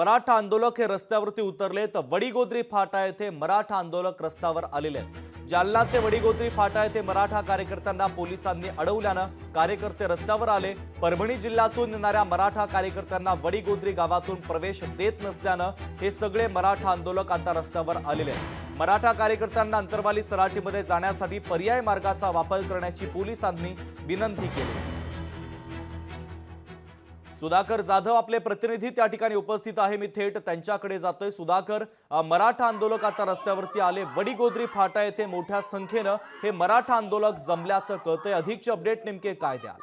मराठा आंदोलक हे रस्त्यावरती उतरले तर वडीगोद्री फाटा येथे मराठा आंदोलक रस्त्यावर आलेले आहेत. जालना ते वडीगोद्री फाटा येथे मराठा कार्यकर्त्यांना पोलिसांनी अडवल्यानं कार्यकर्ते रस्त्यावर आले. परभणी जिल्ह्यातून येणाऱ्या मराठा कार्यकर्त्यांना वडीगोद्री गावातून प्रवेश देत नसल्यानं हे सगळे मराठा आंदोलक आता रस्त्यावर आलेले आहेत. मराठा कार्यकर्त्यांना अंतरवाली सराटीमध्ये जाण्यासाठी पर्याय मार्गाचा वापर करण्याची पोलिसांनी विनंती केली. सुधाकर जाधव आपले प्रतिनिधी त्या ठिकाणी उपस्थित आहे. मी थेट त्यांच्याकडे जातोय. सुधाकर मराठा आंदोलक आता रस्त्यावरती आले. वडीगोद्री फाटा येथे मोठ्या संख्येनं हे मराठा आंदोलक जमल्याचं कळतंय. अधिकचे अपडेट नेमके काय द्याल?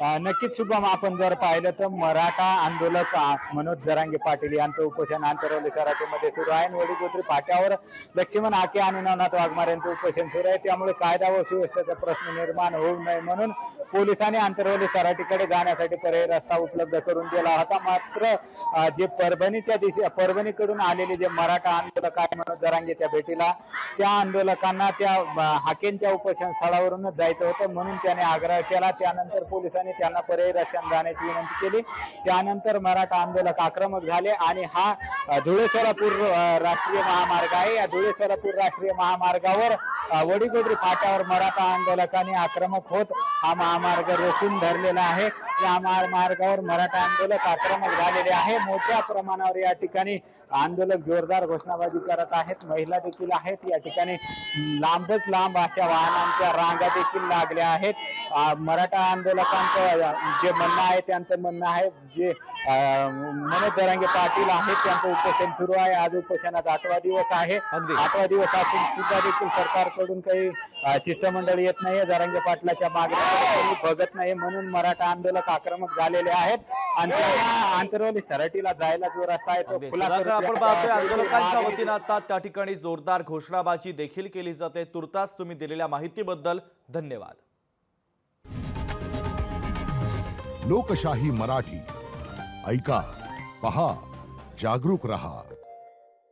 नक्कीच शुभम आपण जर पाहिलं तर मराठा आंदोलक मनोज जरांगे पाटील यांचं उपोषण आंतरवली शहरातीमध्ये सुरू आहे. वडील फाट्यावर लक्ष्मण हाके आणि नवनाथ वाघमार यांचं उपोषण सुरू आहे. त्यामुळे कायदा व सुव्यवस्थेचा प्रश्न निर्माण होऊ नये म्हणून पोलिसांनी आंतरवली सराटीकडे जाण्यासाठी पर्याय रस्ता उपलब्ध करून दिला होता. मात्र जे परभणीच्या दिशे परभणीकडून आलेले जे मराठा आंदोलक आहे मनोज जरांगेच्या भेटीला त्या आंदोलकांना त्या हाकेंच्या उपोषण स्थळावरूनच जायचं होतं म्हणून त्याने आग्रह केला. त्यानंतर पोलिसांनी त्यांना पर्यायी रस्त्याने जाण्याची विनंती केली. त्यानंतर मराठा आंदोलक आक्रमक झाले आणि हा धुळे सोलापूर राष्ट्रीय महामार्ग आहे. या धुळे सोलापूर राष्ट्रीय महामार्गावर वडीगोद्री फाट्यावर मराठा आंदोलकांनी आक्रमक होत हा महामार्ग रोखून धरलेला आहे. या महामार्गावर मराठा आंदोलक आक्रमक झालेले आहे. मोठ्या प्रमाणावर या ठिकाणी आंदोलक जोरदार घोषणाबाजी करत आहेत. महिला देखील आहेत. या ठिकाणी लांबच लांब अशा वाहनांच्या रांगा देखील लागल्या आहेत. मराठा आंदोलकांचं जे म्हणणं आहे त्यांचं म्हणणं आहे जे मनोज दरांगे पाटील आहेत त्यांचं उपोषण सुरू आहे. आज उपोषणाचा आठवा दिवस आहे. आठवा दिवस असून सुद्धा देखील सरकारकडून काही शिष्टमंडळ येत नाहीये. जरांगे पाटलाच्या मागण्या बघत नाही म्हणून मराठा आंदोलक आक्रमक झालेले आहेत. आणि त्यांना आंतरवली सराटीला जायला जो रस्ता आहे तो. खुला सुधाकर करून आपण. पाहतोय आंदोलकांच्या वतीनं आता त्या ठिकाणी जोरदार घोषणाबाजी देखील केली जाते. तुर्तास तुम्ही दिलेल्या माहितीबद्दल धन्यवाद. लोकशाही मराठी. ऐका पहा जागरूक रहा.